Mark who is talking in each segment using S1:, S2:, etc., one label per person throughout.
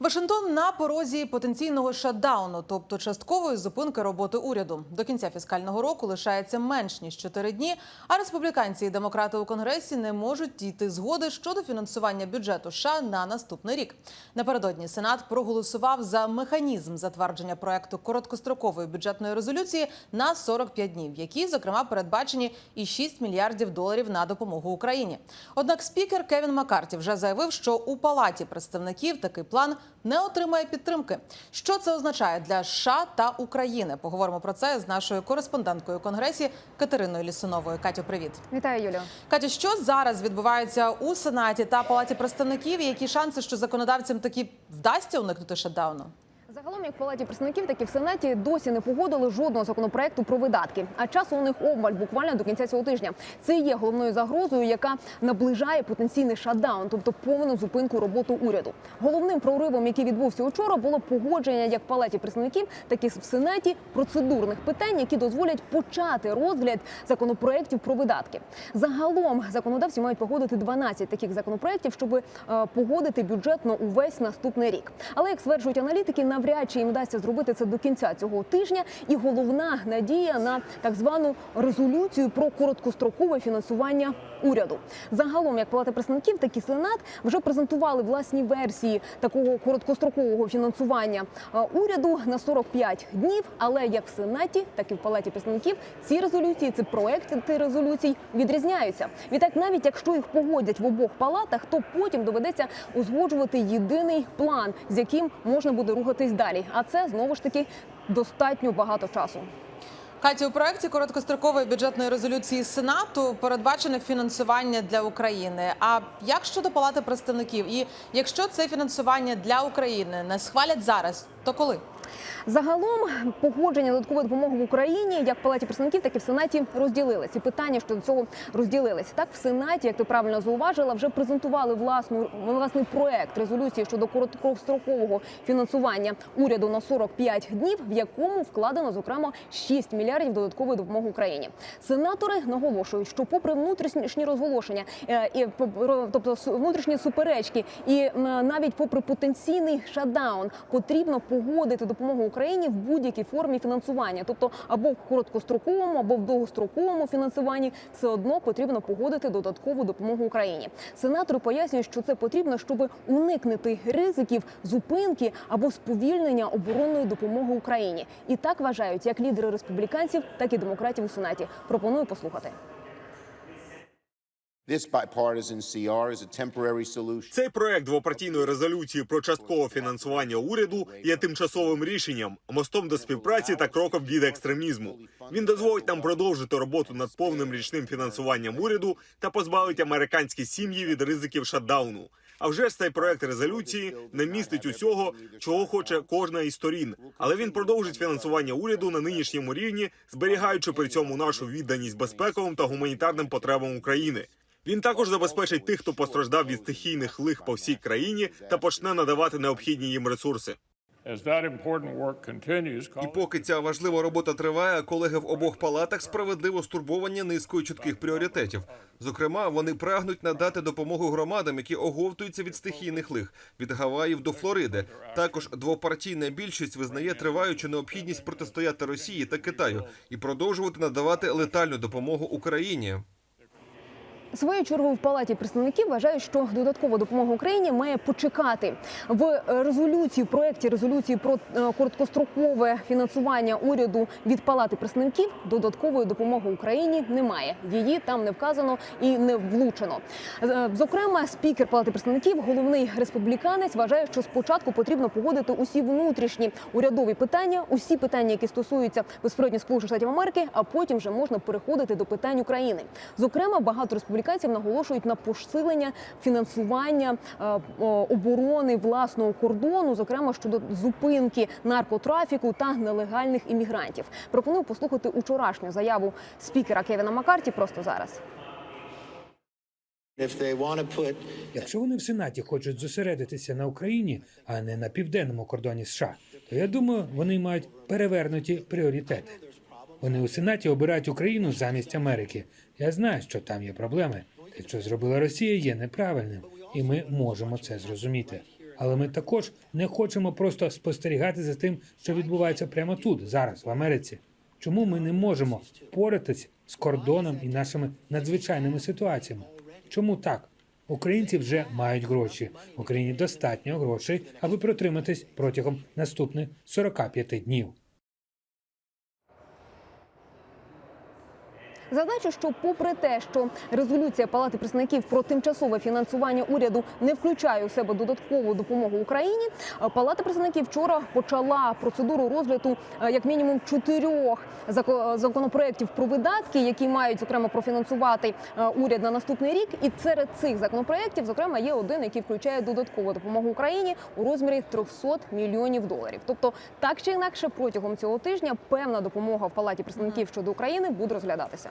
S1: Вашингтон на порозі потенційного шатдауну, тобто часткової зупинки роботи уряду. До кінця фіскального року лишається менш ніж 4 дні. А республіканці і демократи у конгресі не можуть дійти згоди щодо фінансування бюджету США на наступний рік. Напередодні Сенат проголосував за механізм затвердження проекту короткострокової бюджетної резолюції на 45 днів, які зокрема передбачені і 6 мільярдів доларів на допомогу Україні. Однак спікер Кевін Маккарті вже заявив, що у палаті представників такий план не отримає підтримки. Що це означає для США та України? Поговоримо про це з нашою кореспонденткою у конгресі Катериною Лісуновою. Катю, привіт.
S2: Вітаю, Юлю.
S1: Катю, що зараз відбувається у Сенаті та Палаті представників? І які шанси, що законодавцям таки вдасться уникнути шатдауну?
S2: Загалом, як в палаті представників, так і в сенаті досі не погодили жодного законопроекту про видатки. А часу у них обмаль буквально до кінця цього тижня. Це є головною загрозою, яка наближає потенційний шатдаун, тобто повну зупинку роботи уряду. Головним проривом, який відбувся учора, було погодження як в палаті представників, так і в сенаті процедурних питань, які дозволять почати розгляд законопроектів про видатки. Загалом законодавці мають погодити 12 таких законопроектів, щоб е, погодити бюджетно увесь наступний рік. Але як стверджують аналітики, навряд чи їм вдасться зробити це до кінця цього тижня. І головна надія на так звану резолюцію про короткострокове фінансування уряду. Загалом, як Палата представників, так і Сенат вже презентували власні версії такого короткострокового фінансування уряду на 45 днів. Але як в Сенаті, так і в Палаті представників ці резолюції, ці проекти резолюцій відрізняються. Відтак, навіть якщо їх погодять в обох палатах, то потім доведеться узгоджувати єдиний план, з яким можна буде рухатись далі. А це знову ж таки достатньо багато часу.
S1: Катя, у проекті короткострокової бюджетної резолюції Сенату передбачене фінансування для України. А як щодо Палати представників? І якщо це фінансування для України не схвалять зараз, то коли?
S2: Загалом погодження додаткової допомоги в Україні як в палаті представників, так і в сенаті розділились. І питання щодо цього розділились. Так в сенаті, як ти правильно зауважила, вже презентували власну власний проект резолюції щодо короткострокового фінансування уряду на 45 днів, в якому вкладено зокрема 6 мільярдів додаткової допомоги Україні. Сенатори наголошують, що попри внутрішні розголошення, е, і тобто внутрішні суперечки, і навіть попри потенційний шатдаун, потрібно погодити допомогу Україні в будь-якій формі фінансування, тобто або в короткостроковому, або в довгостроковому фінансуванні, все одно потрібно погодити додаткову допомогу Україні. Сенатори пояснюють, що це потрібно, щоб уникнути ризиків зупинки або сповільнення оборонної допомоги Україні. І так вважають як лідери республіканців, так і демократів у сенаті. Пропоную послухати.
S3: Цей проект двопартійної резолюції про часткове фінансування уряду є тимчасовим рішенням, мостом до співпраці та кроком від екстремізму. Він дозволить нам продовжити роботу над повним річним фінансуванням уряду та позбавить американські сім'ї від ризиків шатдауну. А вже ж цей проект резолюції не містить усього, чого хоче кожна із сторін, але він продовжить фінансування уряду на нинішньому рівні, зберігаючи при цьому нашу відданість безпековим та гуманітарним потребам України. Він також забезпечить тих, хто постраждав від стихійних лих по всій країні, та почне надавати необхідні їм ресурси.
S4: І поки ця важлива робота триває, колеги в обох палатах справедливо стурбовані низкою чітких пріоритетів. Зокрема, вони прагнуть надати допомогу громадам, які оговтуються від стихійних лих від Гаваїв до Флориди. Також двопартійна більшість визнає триваючу необхідність протистояти Росії та Китаю і продовжувати надавати летальну допомогу Україні.
S2: Своєю чергою в палаті представників вважають, що додаткова допомога Україні має почекати в резолюції, в проекті резолюції про е, короткострокове фінансування уряду від палати представників. Додаткової допомоги Україні немає. Її там не вказано і не влучено. Е, Зокрема, спікер палати представників, головний республіканець, вважає, що спочатку потрібно погодити усі внутрішні урядові питання, усі питання, які стосуються безпосередньо Сполучених Штатів Америки, а потім вже можна переходити до питань України. Зокрема, багато республіканців наголошують на посилення фінансування е, оборони власного кордону, зокрема щодо зупинки наркотрафіку та нелегальних іммігрантів. Пропоную послухати учорашню заяву спікера Кевіна Маккарті просто зараз.
S5: Якщо вони в Сенаті хочуть зосередитися на Україні, а не на південному кордоні США, то я думаю, вони мають перевернуті пріоритети. Вони у Сенаті обирають Україну замість Америки. Я знаю, що там є проблеми. Те, що зробила Росія, є неправильним, і ми можемо це зрозуміти. Але ми також не хочемо просто спостерігати за тим, що відбувається прямо тут, зараз, в Америці. Чому ми не можемо впоратись з кордоном і нашими надзвичайними ситуаціями? Чому так? Українці вже мають гроші. В Україні достатньо грошей, аби протриматись протягом наступних 45 днів.
S2: Зазначу, що попри те, що резолюція Палати представників про тимчасове фінансування уряду не включає у себе додаткову допомогу Україні, е, Палата представників вчора почала процедуру розгляду е, як мінімум чотирьох зако- законопроєктів про видатки, які мають зокрема профінансувати е, уряд на наступний рік. І серед цих законопроєктів, зокрема, є один, який включає додаткову допомогу Україні у розмірі 300 мільйонів доларів. Тобто, так чи інакше, протягом цього тижня певна допомога в Палаті представників щодо України буде розглядатися.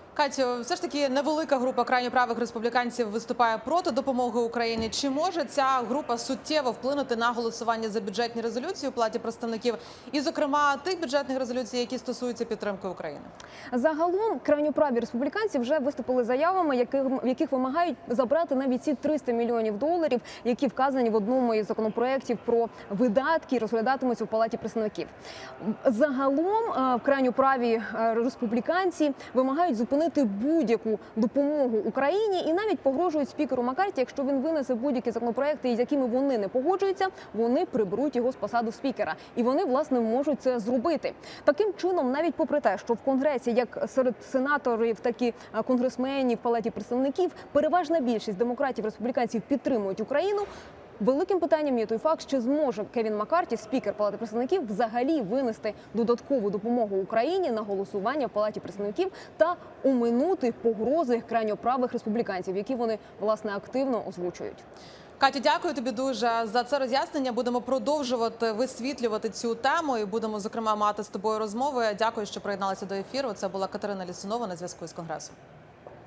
S1: Катю, все ж таки невелика група крайньо правих республіканців виступає проти допомоги Україні. Чи може ця група суттєво вплинути на голосування за бюджетні резолюції у платі представників, і, зокрема, тих бюджетних резолюцій, які стосуються підтримки України?
S2: Загалом крайньоправі республіканці вже виступили заявами, яких, в яких вимагають забрати навіть ці 300 мільйонів доларів, які вказані в одному із законопроєктів про видатки, розглядатимуться в палаті представників. Загалом е, крайньоправі е, республіканці вимагають зупинити будь-яку допомогу Україні і навіть погрожують спікеру Маккарті, якщо він винесе будь-які законопроекти, з якими вони не погоджуються, вони приберуть його з посаду спікера, і вони власне можуть це зробити. Таким чином, навіть попри те, що в конгресі, як серед сенаторів, так і е, конгресменів, палаті представників, переважна більшість демократів республіканців підтримують Україну. Великим питанням є той факт, чи зможе Кевін Маккарті, спікер Палати представників, взагалі винести додаткову допомогу Україні на голосування в Палаті представників та оминути погрози крайньоправих республіканців, які вони власне активно озвучують.
S1: Катю, дякую тобі дуже за це роз'яснення. Будемо продовжувати висвітлювати цю тему і будемо зокрема мати з тобою розмови. Дякую, що приєдналася до ефіру. Це була Катерина Лісунова на зв'язку з конгресом.